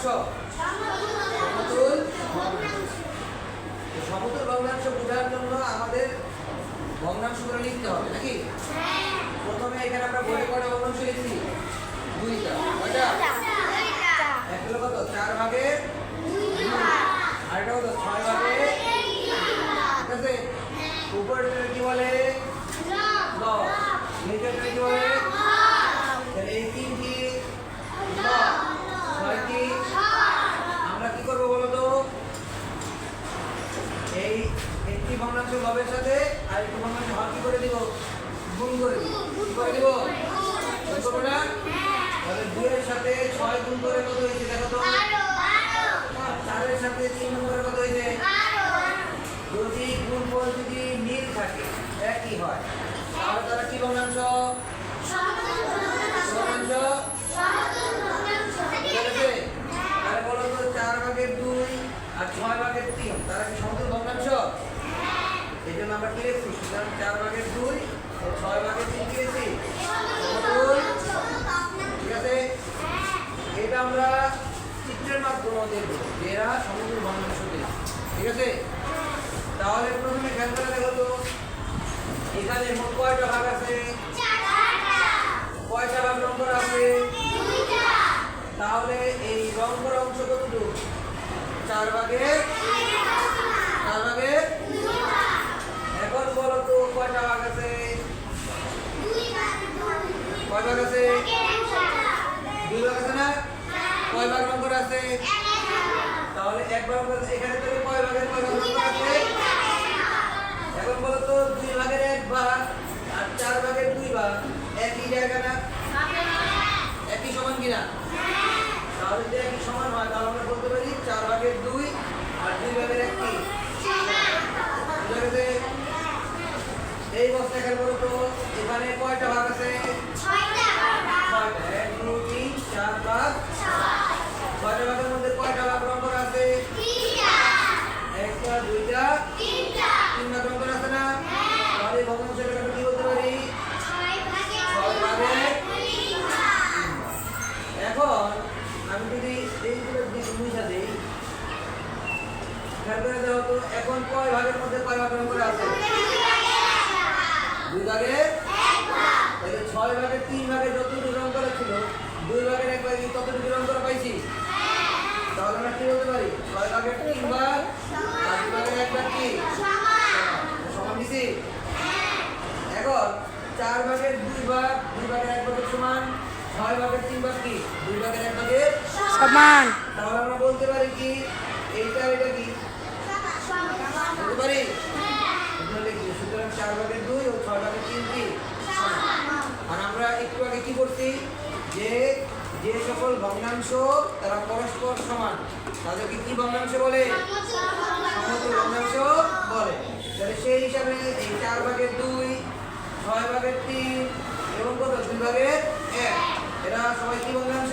ভগ্নাংশ সমতুল ভগ্নাংশ বোঝার জন্য আমাদের ভগ্নাংশগুলো লিখতে হবে নাকি? প্রথমে এখানে আমরা বলে কটা ভগ্নাংশ লিখছি? দুইটা। কয়টা? এক হলো কত? চার ভাগে আরেকটা কত ছয় ভাগে ঠিক আছে উপরেরটা কি বলে দশ নিচেরটা কি বলে তাহলে এই তিনটি দশ ছয়টি আমরা কি করব বলো তো এই একটি ভগ্নাংশ লবের সাথে, আর একটি ভগ্নাংশ হর কি করে দিব গুণ করে দিব। করে দিব? করব তাহলে দুইয়ের সাথে ছয় গুণ করে কত হয়েছে দেখো তো। চারের সাথে তিন গুণ করে কত হয়েছে? যদি গুণ ফল যদি মিল থাকে, একই হয়। তাহলে তারা কি ভগ্নাংশ ভগ্নাংশ তাহলে বলো তো, চার ভাগের দুই আর ছয় ভাগের তিন, তারা কি এই জন্য আমরা কি লিখছি সুতরাং চার ভাগের দুই ও ছয় ভাগের তিন লিখছি ঠিক আছে? এটা আমরা চিত্রের মাধ্যমে দেখব এরা সমতুল ভগ্নাংশ ঠিক আছে? তাহলে প্রথমে খেয়াল করে দেখো তো, এখানে মোট কয়টা ভাগ আছে? কয়টা ভাগ নম্বর আছে? তাহলে এই রং করা অংশ কতটুকু? চার ভাগে চার ভাগে এখন বলো তো কয়টা ভাগ আছে কয় ভাগ আছে দুই ভাগ আছে না কয় ভাগ এখানে বলো দুই ভাগের এক আর চার ভাগের দুই ভাগ একই জায়গা একই সমান কিনা তাহলে যদি একই সমান হয় তাহলে পারি চার ভাগের দুই আর দুই ভাগের এক কি বুঝা গেছে? এই বস্তা খেয়াল করো তো এখানে কয়টা ভাগ আছে? ছয়টা। এক দুই তিন চার ভাগ। ছয়টা ভাগের মধ্যে কয়টা ভাগ রং করা আছে একটা দুইটা। তিন ভাগ রং আছে না? তাহলে এই ভগ্নাংশটাকে কি বলতে পারি? ছয় এখন আমি যদি এইগুলোর বুঝা দিই খেয়াল করে দেখো এখন কয় ভাগের মধ্যে কয় ভাগ করা আছে? দুই ভাগে? তাহলে ছয় ভাগের তিন ভাগে যতটুকু রং করা ছিল দুই ভাগের এক ভাগে ততটুকু রং করা পাইছি? তাহলে আমরা কি বলতে পারি? ছয় ভাগের তিন ভাগ আর দুই ভাগের এক ভাগ কি? সমান দিছি? এখন চার ভাগের দুই ভাগ দুই ভাগের এক ভাগের সমান ছয় ভাগের তিন ভাগ কি? দুই ভাগের এক ভাগের সমান। তাহলে আমরা বলতে পারি কি? এইটা এটা কি? বলতে পারি? সুতরাং চার ভাগের দুই ছয় ভাগের তিন কি আর আমরা একটু আগে কি করছি? যে যে সকল ভগ্নাংশ তারা পরস্পর সমান। তাদেরকে কি ভগ্নাংশ বলে? সমতুল ভগ্নাংশ বলে। তাহলে সেই হিসাবে এই চার ভাগের দুই ছয় ভাগের তিন এবং কত? দুই ভাগের এক। এরা সবাই কি ভগ্নাংশ?